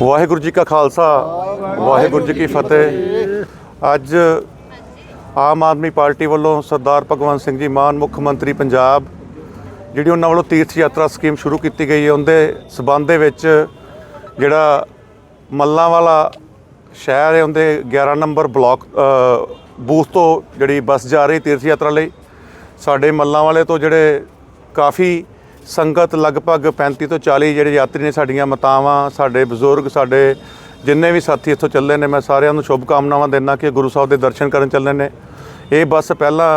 ਵਾਹਿਗੁਰੂ ਜੀ ਕਾ ਖਾਲਸਾ, ਵਾਹਿਗੁਰੂ ਜੀ ਕੀ ਫਤਿਹ। ਅੱਜ ਆਮ ਆਦਮੀ ਪਾਰਟੀ ਵੱਲੋਂ ਸਰਦਾਰ ਭਗਵੰਤ ਸਿੰਘ ਜੀ ਮਾਨ, ਮੁੱਖ ਮੰਤਰੀ ਪੰਜਾਬ, ਜਿਹੜੀ ਉਹਨਾਂ ਵੱਲੋਂ ਤੀਰਥ ਯਾਤਰਾ ਸਕੀਮ ਸ਼ੁਰੂ ਕੀਤੀ ਗਈ ਹੈ, ਉਹਦੇ ਸਬੰਧ ਦੇ ਵਿੱਚ ਜਿਹੜਾ ਮੱਲਾਂ ਵਾਲਾ ਸ਼ਹਿਰ ਹੈ, ਉਹਦੇ 11 ਨੰਬਰ ਬਲਾਕ ਬੂਥ ਤੋਂ ਜਿਹੜੀ ਬੱਸ ਜਾ ਰਹੀ ਤੀਰਥ ਯਾਤਰਾ ਲਈ, ਸਾਡੇ ਮੱਲਾਂ ਵਾਲੇ ਤੋਂ ਜਿਹੜੇ ਕਾਫੀ ਸੰਗਤ ਲਗਭਗ 35 ਤੋਂ 40 ਜਿਹੜੇ ਯਾਤਰੀ ਨੇ ਸਾਡੀਆਂ ਮਾਤਾਵਾਂ, ਸਾਡੇ ਬਜ਼ੁਰਗ, ਸਾਡੇ ਜਿੰਨੇ ਵੀ ਸਾਥੀ ਇੱਥੋਂ ਚੱਲੇ ਨੇ, ਮੈਂ ਸਾਰਿਆਂ ਨੂੰ ਸ਼ੁਭ ਕਾਮਨਾਵਾਂ ਦਿੰਦਾ ਕਿ ਗੁਰੂ ਸਾਹਿਬ ਦੇ ਦਰਸ਼ਨ ਕਰਨ ਚੱਲੇ ਨੇ। ਇਹ ਬੱਸ ਪਹਿਲਾਂ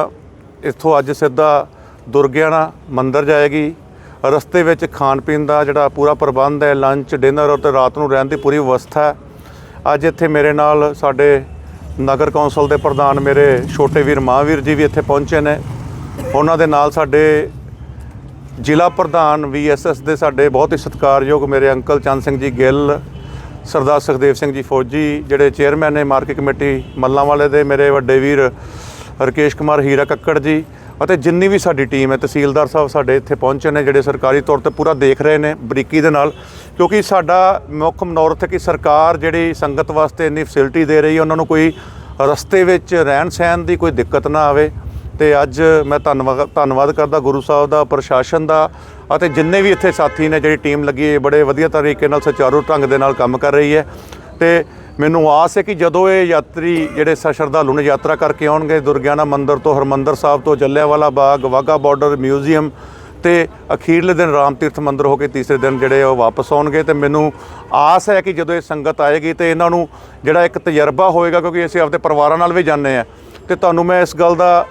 ਇੱਥੋਂ ਅੱਜ ਸਿੱਧਾ ਦੁਰਗਿਆਣਾ ਮੰਦਿਰ ਜਾਏਗੀ। ਰਸਤੇ ਵਿੱਚ ਖਾਣ ਪੀਣ ਦਾ ਜਿਹੜਾ ਪੂਰਾ ਪ੍ਰਬੰਧ ਹੈ ਲੰਚ ਡਿਨਰ ਔਰ ਅਤੇ ਰਾਤ ਨੂੰ ਰਹਿਣ ਦੀ ਪੂਰੀ ਵਿਵਸਥਾ ਹੈ। ਅੱਜ ਇੱਥੇ ਮੇਰੇ ਨਾਲ ਸਾਡੇ ਨਗਰ ਕੌਂਸਲ ਦੇ ਪ੍ਰਧਾਨ ਮੇਰੇ ਛੋਟੇ ਵੀਰ ਮਹਾਂਵੀਰ ਜੀ ਵੀ ਇੱਥੇ ਪਹੁੰਚੇ ਨੇ। ਉਹਨਾਂ ਦੇ ਨਾਲ ਸਾਡੇ ਜ਼ਿਲ੍ਹਾ ਪ੍ਰਧਾਨ ਵੀਐਸਐਸ ਦੇ ਸਾਡੇ ਬਹੁਤ ਹੀ ਸਤਿਕਾਰਯੋਗ ਮੇਰੇ ਅੰਕਲ ਚੰਦ ਸਿੰਘ ਜੀ ਗਿੱਲ, ਸਰਦਾਰ ਸੁਖਦੇਵ ਸਿੰਘ ਜੀ ਫੌਜੀ, ਜਿਹੜੇ ਚੇਅਰਮੈਨ ਨੇ ਮਾਰਕੀਟ ਕਮੇਟੀ ਮੱਲਾਂ ਵਾਲੇ ਦੇ ਮੇਰੇ ਵੱਡੇ ਵੀਰ ਰਕੇਸ਼ ਕੁਮਾਰ ਹੀਰਾ ਕੱਕੜ ਜੀ ਅਤੇ ਜਿੰਨੀ ਵੀ ਸਾਡੀ ਟੀਮ ਹੈ, ਤਹਿਸੀਲਦਾਰ ਸਾਹਿਬ ਸਾਡੇ ਇੱਥੇ ਪਹੁੰਚੇ ਨੇ, ਜਿਹੜੇ ਸਰਕਾਰੀ ਤੌਰ ਤੇ ਪੂਰਾ ਦੇਖ ਰਹੇ ਨੇ ਬਰੀਕੀ ਦੇ ਨਾਲ, ਕਿਉਂਕਿ ਸਾਡਾ ਮੁੱਖ ਮਨੋਰਥ ਹੈ ਕਿ ਸਰਕਾਰ ਜਿਹੜੀ ਸੰਗਤ ਵਾਸਤੇ ਇੰਨੀ ਫੈਸਿਲਿਟੀ ਦੇ ਰਹੀ ਹੈ, ਉਹਨਾਂ ਨੂੰ ਕੋਈ ਰਸਤੇ ਵਿੱਚ ਰਹਿਣ ਸਹਿਣ ਦੀ ਕੋਈ ਦਿੱਕਤ ਨਾ ਆਵੇ ਤੇ ਅੱਜ ਮੈਂ ਧੰਨਵਾਦ ਧੰਨਵਾਦ ਕਰਦਾ ਗੁਰੂ ਸਾਹਿਬ ਦਾ, ਪ੍ਰਸ਼ਾਸਨ ਦਾ ਅਤੇ ਜਿੰਨੇ ਵੀ ਇੱਥੇ ਸਾਥੀ ਨੇ ਜਿਹੜੀ ਟੀਮ ਲੱਗੀ ਹੈ ਬੜੇ ਵਧੀਆ ਤਰੀਕੇ ਨਾਲ ਸੁਚਾਰੂ ਢੰਗ ਦੇ ਨਾਲ ਕੰਮ ਕਰ ਰਹੀ ਹੈ। ਤੇ ਮੈਨੂੰ ਆਸ ਹੈ ਕਿ ਜਦੋਂ ਇਹ ਯਾਤਰੀ ਜਿਹੜੇ ਸ- ਸ਼ਰਧਾਲੂ ਨੇ ਯਾਤਰਾ ਕਰਕੇ ਆਉਣਗੇ ਦੁਰਗਿਆਨਾ ਮੰਦਿਰ ਤੋਂ, ਹਰਮੰਦਰ ਸਾਹਿਬ ਤੋਂ, ਜਲਿਆਂਵਾਲਾ ਬਾਗ, ਵਾਹਗਾ ਬਾਰਡਰ, ਮਿਊਜ਼ੀਅਮ ਤੇ ਅਖੀਰਲੇ ਦਿਨ ਰਾਮ ਤੀਰਥ ਮੰਦਿਰ ਹੋ ਕੇ ਤੀਸਰੇ ਦਿਨ ਜਿਹੜੇ ਉਹ ਵਾਪਸ ਆਉਣਗੇ ਤੇ ਮੈਨੂੰ ਆਸ ਹੈ ਕਿ ਜਦੋਂ ਇਹ ਸੰਗਤ ਆਏਗੀ ਤੇ ਇਹਨਾਂ ਨੂੰ ਜਿਹੜਾ ਇੱਕ ਤਜਰਬਾ ਹੋਏਗਾ, ਕਿਉਂਕਿ ਅਸੀਂ ਆਪਦੇ ਪਰਿਵਾਰਾਂ ਨਾਲ ਵੀ ਜਾਂਦੇ ਆ ਤੇ ਤੁਹਾਨੂੰ ਮੈਂ ਇਸ ਗੱਲ ਦਾ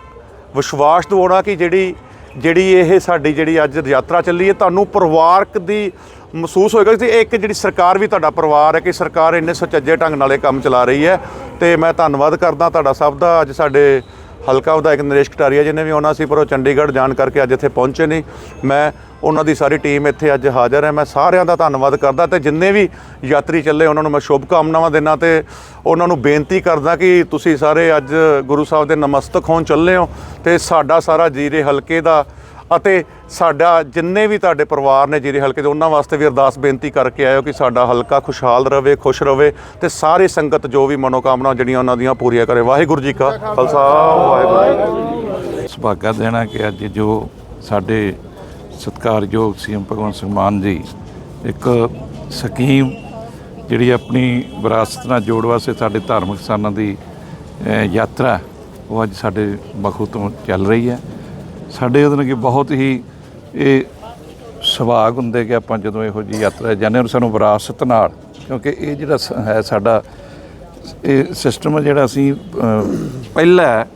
ਵਿਸ਼ਵਾਸ ਦਿਵਾਉਣਾ ਕਿ ਜਿਹੜੀ ਜਿਹੜੀ ਇਹ ਸਾਡੀ ਜਿਹੜੀ ਅੱਜ ਯਾਤਰਾ ਚੱਲੀ ਹੈ, ਤੁਹਾਨੂੰ ਪਰਿਵਾਰਕ ਦੀ ਮਹਿਸੂਸ ਹੋਏਗਾ ਕਿ ਇੱਕ ਜਿਹੜੀ ਸਰਕਾਰ ਵੀ ਤੁਹਾਡਾ ਪਰਿਵਾਰ ਹੈ ਕਿ ਸਰਕਾਰ ਇੰਨੇ ਸੁਚੱਜੇ ਢੰਗ ਨਾਲ ਇਹ ਕੰਮ ਚਲਾ ਰਹੀ ਹੈ। ਤੇ ਮੈਂ ਧੰਨਵਾਦ ਕਰਦਾ ਤੁਹਾਡਾ ਸਭ ਦਾ। ਅੱਜ ਸਾਡੇ ਹਲਕਾ ਵਿਧਾਇਕ ਨਰੇਸ਼ ਕਟਾਰੀਆ ਜੀ ਨੇ ਵੀ ਆਉਣਾ ਸੀ, ਪਰ ਉਹ ਚੰਡੀਗੜ੍ਹ ਜਾਣ ਕਰਕੇ ਅੱਜ ਇੱਥੇ ਪਹੁੰਚੇ ਨਹੀਂ। ਮੈਂ ਉਹਨਾਂ ਦੀ ਸਾਰੀ ਟੀਮ ਇੱਥੇ ਅੱਜ ਹਾਜ਼ਰ ਹੈ। ਮੈਂ ਸਾਰਿਆਂ ਦਾ ਧੰਨਵਾਦ ਕਰਦਾ ਤੇ ਜਿੰਨੇ ਵੀ ਯਾਤਰੀ ਚੱਲੇ, ਉਹਨਾਂ ਨੂੰ ਮੈਂ ਸ਼ੁਭ ਕਾਮਨਾਵਾਂ ਦਿੰਦਾ ਤੇ ਉਹਨਾਂ ਨੂੰ ਬੇਨਤੀ ਕਰਦਾ ਕਿ ਤੁਸੀਂ ਸਾਰੇ ਅੱਜ ਗੁਰੂ ਸਾਹਿਬ ਦੇ ਨਮਸਤਕ ਹੋਣ ਚੱਲੇ ਹੋ ਤੇ ਸਾਡਾ ਸਾਰਾ ਜੀਰੇ ਹਲਕੇ ਦਾ ਅਤੇ ਸਾਡਾ ਜਿੰਨੇ ਵੀ ਤੁਹਾਡੇ ਪਰਿਵਾਰ ਨੇ ਜੀਰੇ ਹਲਕੇ ਦੇ, ਉਹਨਾਂ ਵਾਸਤੇ ਵੀ ਅਰਦਾਸ ਬੇਨਤੀ ਕਰਕੇ ਆਇਓ ਕਿ ਸਾਡਾ ਹਲਕਾ ਖੁਸ਼ਹਾਲ ਰਵੇ, ਖੁਸ਼ ਰਵੇ ਤੇ ਸਾਰੀ ਸੰਗਤ ਜੋ ਵੀ ਮਨੋਕਾਮਨਾ ਜਿਹੜੀਆਂ ਉਹਨਾਂ ਦੀਆਂ ਪੂਰੀਆਂ ਕਰੇ। ਵਾਹਿਗੁਰੂ ਜੀ ਕਾ ਖਾਲਸਾ, ਵਾਹਿਗੁਰੂ। ਜੀ ਸੁਭਾਗਾ ਦੇਣਾ ਕਿ ਅੱਜ ਜੋ ਸਾਡੇ ਸਤਿਕਾਰਯੋਗ ਸੀਐਮ ਭਗਵੰਤ ਸਿੰਘ ਮਾਨ ਜੀ ਇੱਕ ਸਕੀਮ ਜਿਹੜੀ ਆਪਣੀ ਵਿਰਾਸਤ ਨਾਲ ਜੋੜ ਵਾਸਤੇ ਸਾਡੇ ਧਾਰਮਿਕ ਸਥਾਨਾਂ ਦੀ ਯਾਤਰਾ ਉਹ ਅੱਜ ਸਾਡੇ ਬਖੂ ਤੋਂ ਚੱਲ ਰਹੀ ਹੈ। ਸਾਡੇ ਉਹਦੇ ਨਾਲ ਕਿ ਬਹੁਤ ਹੀ ਇਹ ਸੁਭਾਗ ਹੁੰਦੇ ਕਿ ਆਪਾਂ ਜਦੋਂ ਇਹੋ ਜਿਹੀ ਯਾਤਰਾ ਜਾਂਦੇ ਹਾਂ ਔਰ ਸਾਨੂੰ ਵਿਰਾਸਤ ਨਾਲ, ਕਿਉਂਕਿ ਇਹ ਜਿਹੜਾ ਸ- ਹੈ ਸਾਡਾ ਇਹ ਸਿਸਟਮ ਹੈ ਜਿਹੜਾ ਅਸੀਂ ਪਹਿਲਾ ਹੈ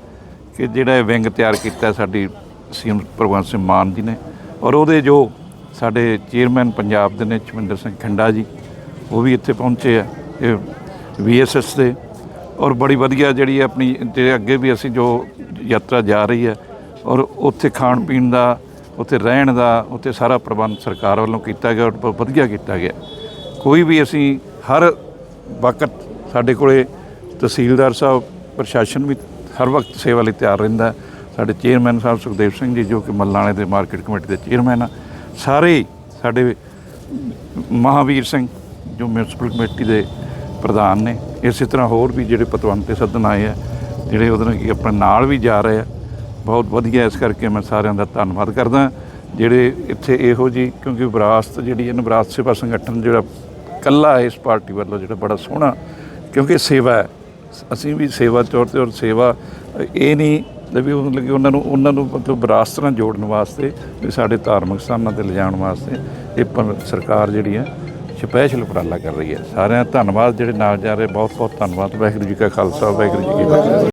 ਕਿ ਜਿਹੜਾ ਇਹ ਵਿੰਗ ਤਿਆਰ ਕੀਤਾ ਹੈ ਸਾਡੀ ਸੀਐਮ ਭਗਵੰਤ ਸਿੰਘ ਮਾਨ ਜੀ ਨੇ ਔਰ ਉਹਦੇ ਜੋ ਸਾਡੇ ਚੇਅਰਮੈਨ ਪੰਜਾਬ ਦੇ ਨੇ ਚਮਿੰਦਰ ਸਿੰਘ ਖੰਡਾ ਜੀ, ਉਹ ਵੀ ਇੱਥੇ ਪਹੁੰਚੇ ਆ, ਇਹ ਵੀਐਸਐਸ ਦੇ ਔਰ ਬੜੀ ਵਧੀਆ ਜਿਹੜੀ ਆਪਣੀ, ਤੇ ਅੱਗੇ ਵੀ ਅਸੀਂ ਜੋ ਯਾਤਰਾ ਜਾ ਰਹੀ ਹੈ ਔਰ ਉੱਥੇ ਖਾਣ ਪੀਣ ਦਾ, ਉੱਥੇ ਰਹਿਣ ਦਾ, ਉੱਥੇ ਸਾਰਾ ਪ੍ਰਬੰਧ ਸਰਕਾਰ ਵੱਲੋਂ ਕੀਤਾ ਗਿਆ ਔਰ ਬਹੁਤ ਵਧੀਆ ਕੀਤਾ ਗਿਆ। ਕੋਈ ਵੀ ਅਸੀਂ ਹਰ ਵਕਤ ਸਾਡੇ ਕੋਲੇ ਤਹਿਸੀਲਦਾਰ ਸਾਹਿਬ, ਪ੍ਰਸ਼ਾਸਨ ਵੀ ਹਰ ਵਕਤ ਸੇਵਾ ਲਈ ਤਿਆਰ ਰਹਿੰਦਾ। ਸਾਡੇ ਚੇਅਰਮੈਨ ਸਾਹਿਬ ਸੁਖਦੇਵ ਸਿੰਘ ਜੀ, ਜੋ ਕਿ ਮੱਲਾਣੇ ਦੇ ਮਾਰਕੀਟ ਕਮੇਟੀ ਦੇ ਚੇਅਰਮੈਨ ਆ, ਸਾਰੇ ਸਾਡੇ ਮਹਾਵੀਰ ਸਿੰਘ, ਜੋ ਮਿਊਨਿਸਪਲ ਕਮੇਟੀ ਦੇ ਪ੍ਰਧਾਨ ਨੇ, ਇਸੇ ਤਰ੍ਹਾਂ ਹੋਰ ਵੀ ਜਿਹੜੇ ਪਤਵੰਤੇ ਤੇ ਆਏ ਆ, ਜਿਹੜੇ ਉਹਦੇ ਨਾਲ ਕੀ ਆਪਣੇ ਨਾਲ ਵੀ ਜਾ ਰਹੇ ਆ ਬਹੁਤ ਵਧੀਆ ਇਸ ਕਰਕੇ ਮੈਂ ਸਾਰਿਆਂ ਦਾ ਧੰਨਵਾਦ ਕਰਦਾ ਜਿਹੜੇ ਇੱਥੇ ਇਹੋ ਜੀ ਕਿਉਂਕਿ ਵਿਰਾਸਤ ਜਿਹੜੀ ਹੈ ਵਿਰਾਸਤ ਸੇਵਾ ਸੰਗਠਨ ਜਿਹੜਾ ਕੱਲਾ ਇਸ ਪਾਰਟੀ ਵੱਲੋਂ ਜਿਹੜਾ ਬੜਾ ਸੋਹਣਾ, ਕਿਉਂਕਿ ਸੇਵਾ ਹੈ। ਅਸੀਂ ਵੀ ਸੇਵਾ ਤੌਰ ਤੇ ਔਰ ਸੇਵਾ, ਇਹ ਨਹੀਂ ਵੀ ਉਹ ਮਤਲਬ ਕਿ ਉਹਨਾਂ ਨੂੰ ਉਹਨਾਂ ਨੂੰ ਮਤਲਬ ਵਿਰਾਸਤ ਨਾਲ ਜੋੜਨ ਵਾਸਤੇ, ਵੀ ਸਾਡੇ ਧਾਰਮਿਕ ਸਥਾਨਾਂ ਤੇ ਲਿਜਾਣ ਵਾਸਤੇ ਇਹ ਪਰ- ਸਰਕਾਰ ਜਿਹੜੀ ਹੈ, ਸਪੈਸ਼ਲ ਉਪਰਾਲਾ ਕਰ ਰਹੀ ਹੈ। ਸਾਰਿਆਂ ਦਾ ਧੰਨਵਾਦ, ਜਿਹੜੇ ਨਾਲ ਜਾ ਰਹੇ ਬਹੁਤ ਬਹੁਤ ਧੰਨਵਾਦ। ਵਾਹਿਗੁਰੂ ਜੀ ਕਾ ਖਾਲਸਾ, ਵਾਹਿਗੁਰੂ ਜੀ ਕੀ ਫਤਿਹ।